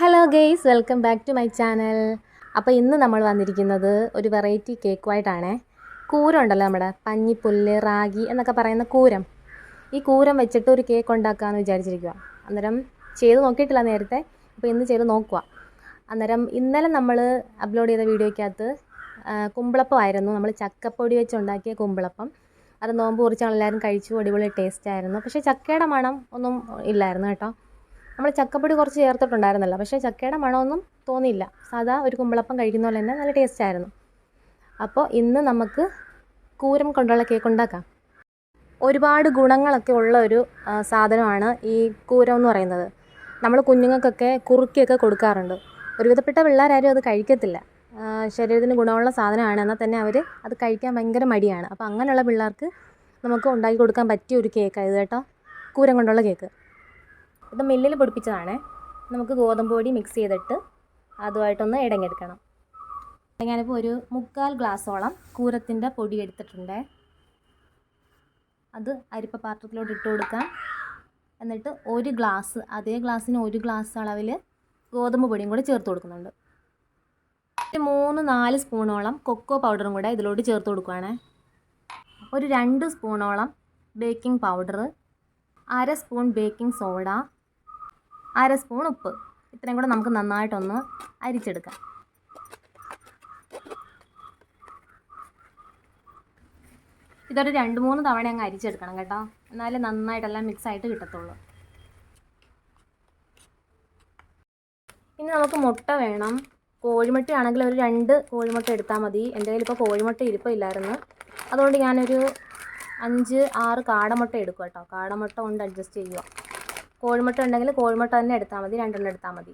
Hello guys welcome back to my channel അപ്പോൾ ഇന്ന് നമ്മൾ വന്നിരിക്കുന്നത് ഒരു വെറൈറ്റി കേക്കുമായിട്ടാണേ കൂരം ഉണ്ടല്ലോ നമ്മുടെ പഞ്ഞിപ്പുല്ല് റാഗി എന്നൊക്കെ പറയുന്ന കൂരം. ഈ കൂരം വെച്ചിട്ട് ഒരു കേക്ക് ഉണ്ടാക്കാമെന്ന് വിചാരിച്ചിരിക്കുക അന്നേരം ചെയ്ത് നോക്കിയിട്ടില്ല നേരത്തെ. അപ്പോൾ ഇന്ന് ചെയ്ത് നോക്കുക അന്നേരം ഇന്നലെ നമ്മൾ അപ്ലോഡ് ചെയ്ത വീഡിയോയ്ക്കകത്ത് കുമ്പിളപ്പമായിരുന്നു നമ്മൾ ചക്കപ്പൊടി വെച്ച് ഉണ്ടാക്കിയ കുമ്പിളപ്പം. അത് നോമ്പ് കുറിച്ച് എല്ലാവരും കഴിച്ചു അടിപൊളി ടേസ്റ്റ് ആയിരുന്നു. പക്ഷേ ചക്കയുടെ മണം ഒന്നും ഇല്ലായിരുന്നു കേട്ടോ. നമ്മൾ ചക്കപ്പൊടി കുറച്ച് ചേർത്തിട്ടുണ്ടായിരുന്നല്ലോ. പക്ഷേ ചക്കയുടെ മണമൊന്നും തോന്നിയില്ല. സാധാ ഒരു കുമ്പളപ്പം കഴിക്കുന്ന പോലെ തന്നെ നല്ല ടേസ്റ്റ് ആയിരുന്നു. അപ്പോൾ ഇന്ന് നമുക്ക് കൂരം കൊണ്ടുള്ള കേക്ക് ഉണ്ടാക്കാം. ഒരുപാട് ഗുണങ്ങളൊക്കെ ഉള്ള ഒരു സാധനമാണ് ഈ കൂരം എന്ന് പറയുന്നത്. നമ്മൾ കുഞ്ഞുങ്ങൾക്കൊക്കെ കുറുക്കിയൊക്കെ കൊടുക്കാറുണ്ട്. ഒരുവിധപ്പെട്ട പിള്ളേരാരും അത് കഴിക്കത്തില്ല. ശരീരത്തിന് ഗുണമുള്ള സാധനമാണ്. എന്നാൽ തന്നെ അവർ അത് കഴിക്കാൻ ഭയങ്കര മടിയാണ്. അപ്പോൾ അങ്ങനെയുള്ള പിള്ളേർക്ക് നമുക്ക് ഉണ്ടാക്കി കൊടുക്കാൻ പറ്റിയ ഒരു കേക്കാണ് ഇത് കേട്ടോ. കൂരം കൊണ്ടുള്ള കേക്ക് ഇത് മില്ലിൽ പൊടിപ്പിച്ചതാണ്. നമുക്ക് ഗോതമ്പ് പൊടി മിക്സ് ചെയ്തിട്ട് അതുമായിട്ടൊന്ന് ഇടങ്ങിയെടുക്കണം ഞാനിപ്പോൾ ഒരു മുക്കാൽ ഗ്ലാസ്സോളം കൂരത്തിന്റെ പൊടി എടുത്തിട്ടുണ്ട്. അത് അരിപ്പ പാത്രത്തിലോട്ട് ഇട്ട് കൊടുക്കാം. എന്നിട്ട് ഒരു ഗ്ലാസ് അതേ ഗ്ലാസ്സിന് ഒരു ഗ്ലാസ് അളവിൽ ഗോതമ്പ് പൊടിയും കൂടെ ചേർത്ത് കൊടുക്കുന്നുണ്ട്. ഒരു മൂന്ന് നാല് സ്പൂണോളം കൊക്കോ പൗഡറും കൂടെ ഇതിലോട്ട് ചേർത്ത് കൊടുക്കുകയാണ് ഒരു രണ്ട് സ്പൂണോളം ബേക്കിംഗ് പൗഡർ അര സ്പൂൺ ബേക്കിംഗ് സോഡ അര സ്പൂൺ ഉപ്പ്. ഇത്രയും കൂടെ നമുക്ക് നന്നായിട്ടൊന്ന് അരിച്ചെടുക്കാം. ഇതൊരു രണ്ട് മൂന്ന് തവണ അങ്ങ് അരിച്ചെടുക്കണം കേട്ടോ. എന്നാലേ നന്നായിട്ടെല്ലാം മിക്സ് ആയിട്ട് കിട്ടത്തുള്ളൂ. ഇനി നമുക്ക് മുട്ട വേണം. കോഴിമുട്ടയാണെങ്കിൽ ഒരു രണ്ട് കോഴിമുട്ട എടുത്താൽ മതി. എന്റെ കയ്യിൽ ഇപ്പോൾ കോഴിമുട്ട ഇരിപ്പില്ലായിരുന്നു അതുകൊണ്ട് ഞാനൊരു അഞ്ച് ആറ് കാടമുട്ട എടുക്കും കേട്ടോ. കാടമുട്ട കൊണ്ട് അഡ്ജസ്റ്റ് ചെയ്യുക. കോഴിമുട്ട ഉണ്ടെങ്കിൽ കോഴിമുട്ട തന്നെ എടുത്താൽ മതി രണ്ടെണ്ണം എടുത്താൽ മതി.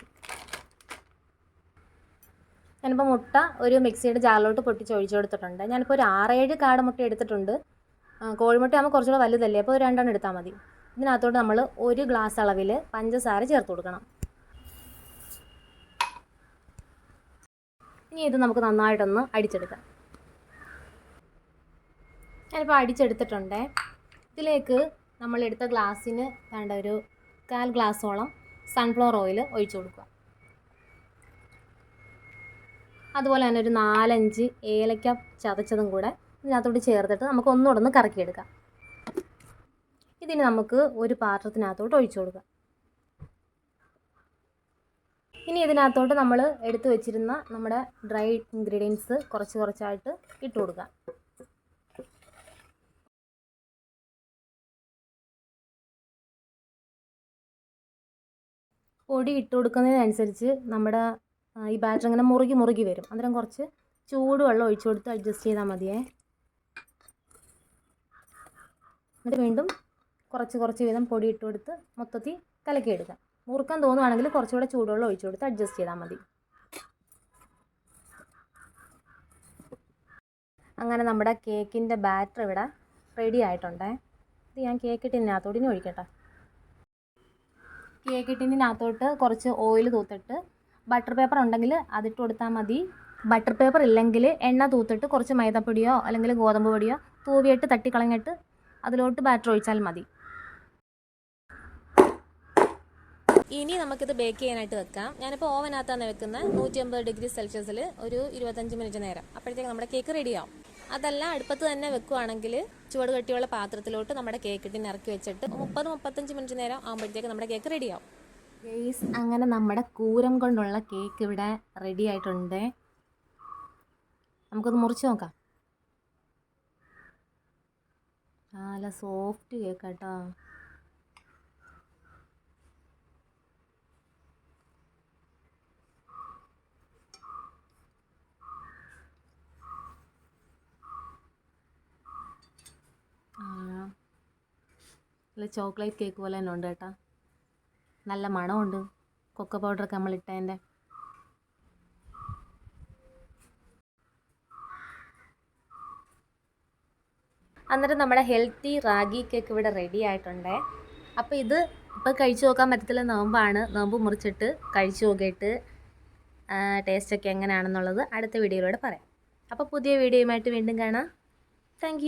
ഞാനിപ്പോൾ മുട്ട ഒരു മിക്സിയുടെ ജാറിലോട്ട് പൊട്ടിച്ച് ഒഴിച്ചു കൊടുത്തിട്ടുണ്ട്. ഞാനിപ്പോൾ ഒരു ആറേഴ് കാട് മുട്ട എടുത്തിട്ടുണ്ട്. കോഴിമുട്ട ആകുമ്പോൾ കുറച്ചുകൂടെ വലുതല്ലേ? അപ്പോൾ രണ്ടെണ്ണം എടുത്താൽ മതി. ഇതിനകത്തോട്ട് നമ്മൾ ഒരു ഗ്ലാസ് അളവിൽ പഞ്ചസാര ചേർത്ത് കൊടുക്കണം. ഇനി ഇത് നമുക്ക് നന്നായിട്ടൊന്ന് അടിച്ചെടുക്കാം. ഞാനിപ്പോൾ അടിച്ചെടുത്തിട്ടുണ്ട്. ഇതിലേക്ക് നമ്മളെടുത്ത ഗ്ലാസ്സിന് വേണ്ട ഒരു കാൽ ഗ്ലാസ്സോളം സൺഫ്ലവർ ഓയിൽ ഒഴിച്ചു കൊടുക്കുക. അതുപോലെ തന്നെ ഒരു നാലഞ്ച് ഏലക്ക ചതച്ചതും കൂടെ ഇതിനകത്തോട്ട് ചേർത്തിട്ട് നമുക്ക് ഒന്നുകൂടെ ഒന്ന് കറക്കിയെടുക്കാം. ഇതിന് നമുക്ക് ഒരു പാത്രത്തിനകത്തോട്ട് ഒഴിച്ചു കൊടുക്കാം. ഇനി ഇതിനകത്തോട്ട് നമ്മൾ എടുത്തു വെച്ചിരുന്ന നമ്മുടെ ഡ്രൈ ഇൻഗ്രീഡിയൻസ് കുറച്ച് കുറച്ചായിട്ട് ഇട്ട് കൊടുക്കാം. പൊടി ഇട്ട് കൊടുക്കുന്നതിനനുസരിച്ച് നമ്മുടെ ഈ ബാറ്റർ ഇങ്ങനെ മുറുകി മുറുകി വരും. അന്നേരം കുറച്ച് ചൂടുവെള്ളം ഒഴിച്ചു കൊടുത്ത് അഡ്ജസ്റ്റ് ചെയ്താൽ മതിയേ. എന്നിട്ട് വീണ്ടും കുറച്ച് കുറച്ച് വീതം പൊടി ഇട്ട് കൊടുത്ത് മൊത്തത്തിൽ കലക്കിയെടുക്കാം മുറുക്കാൻ തോന്നുവാണെങ്കിൽ കുറച്ചുകൂടെ ചൂടുവെള്ളം ഒഴിച്ചു കൊടുത്ത് അഡ്ജസ്റ്റ് ചെയ്താൽ മതി. അങ്ങനെ നമ്മുടെ കേക്കിന്റെ ബാറ്റർ ഇവിടെ റെഡി ആയിട്ടുണ്ടേ. ഇത് ഞാൻ കേക്ക് ഇട്ട് ഇനി ഒഴിക്കട്ടെ. കേക്ക് ടിന്നിനകത്തോട്ട് കുറച്ച് ഓയിൽ തൂത്തിട്ട് ബട്ടർ പേപ്പർ ഉണ്ടെങ്കിൽ അതിട്ട് കൊടുത്താൽ മതി. ബട്ടർ പേപ്പർ ഇല്ലെങ്കിൽ എണ്ണ തൂത്തിട്ട് കുറച്ച് മൈദപ്പൊടിയോ അല്ലെങ്കിൽ ഗോതമ്പ് പൊടിയോ തൂവിയിട്ട് തട്ടിക്കളഞ്ഞിട്ട് അതിലോട്ട് ബാറ്റർ ഒഴിച്ചാൽ മതി. ഇനി നമുക്കിത് ബേക്ക് ചെയ്യാനായിട്ട് വെക്കാം. ഞാനിപ്പോൾ ഓവനകത്താണ് വെക്കുന്നത് നൂറ്റി അമ്പത് ഡിഗ്രി സെൽഷ്യസിൽ ഒരു ഇരുപത്തഞ്ച് മിനിറ്റ് നേരം. അപ്പോഴത്തേക്ക് നമ്മുടെ കേക്ക് റെഡിയാവും അതല്ല അടുപ്പത്ത് തന്നെ വെക്കുവാണെങ്കിൽ ചുവട് കട്ടിയുള്ള പാത്രത്തിലോട്ട് നമ്മുടെ കേക്ക് ഇട്ടിന് ഇറക്കി വെച്ചിട്ട് മുപ്പത് മുപ്പത്തഞ്ച് മിനിറ്റ് നേരം ആകുമ്പോഴത്തേക്ക് നമ്മുടെ കേക്ക് റെഡിയാവും ഗെയ്സ് അങ്ങനെ നമ്മുടെ കൂരം കൊണ്ടുള്ള കേക്ക് ഇവിടെ റെഡി ആയിട്ടുണ്ട്. നമുക്കൊന്ന് മുറിച്ച് നോക്കാം. നല്ല സോഫ്റ്റ് കേക്ക് കേട്ടോ നല്ല ചോക്ലേറ്റ് കേക്ക് പോലെ തന്നെ ഉണ്ട് കേട്ടോ. നല്ല മണമുണ്ട്. കൊക്കോ പൗഡറൊക്കെ നമ്മൾ ഇട്ടതിന്റെ അന്നേരം നമ്മുടെ ഹെൽത്തി റാഗി കേക്ക് ഇവിടെ റെഡി ആയിട്ടുണ്ട്. അപ്പോൾ ഇത് ഇപ്പോൾ കഴിച്ചു നോക്കാൻ പറ്റത്തില്ല. നോമ്പാണ്. നോമ്പ് മുറിച്ചിട്ട് കഴിച്ചു നോക്കിയിട്ട് ടേസ്റ്റൊക്കെ എങ്ങനെയാണെന്നുള്ളത് അടുത്ത വീഡിയോയിലൂടെ പറയാം. അപ്പോൾ പുതിയ വീഡിയോയുമായിട്ട് വീണ്ടും കാണാം. താങ്ക്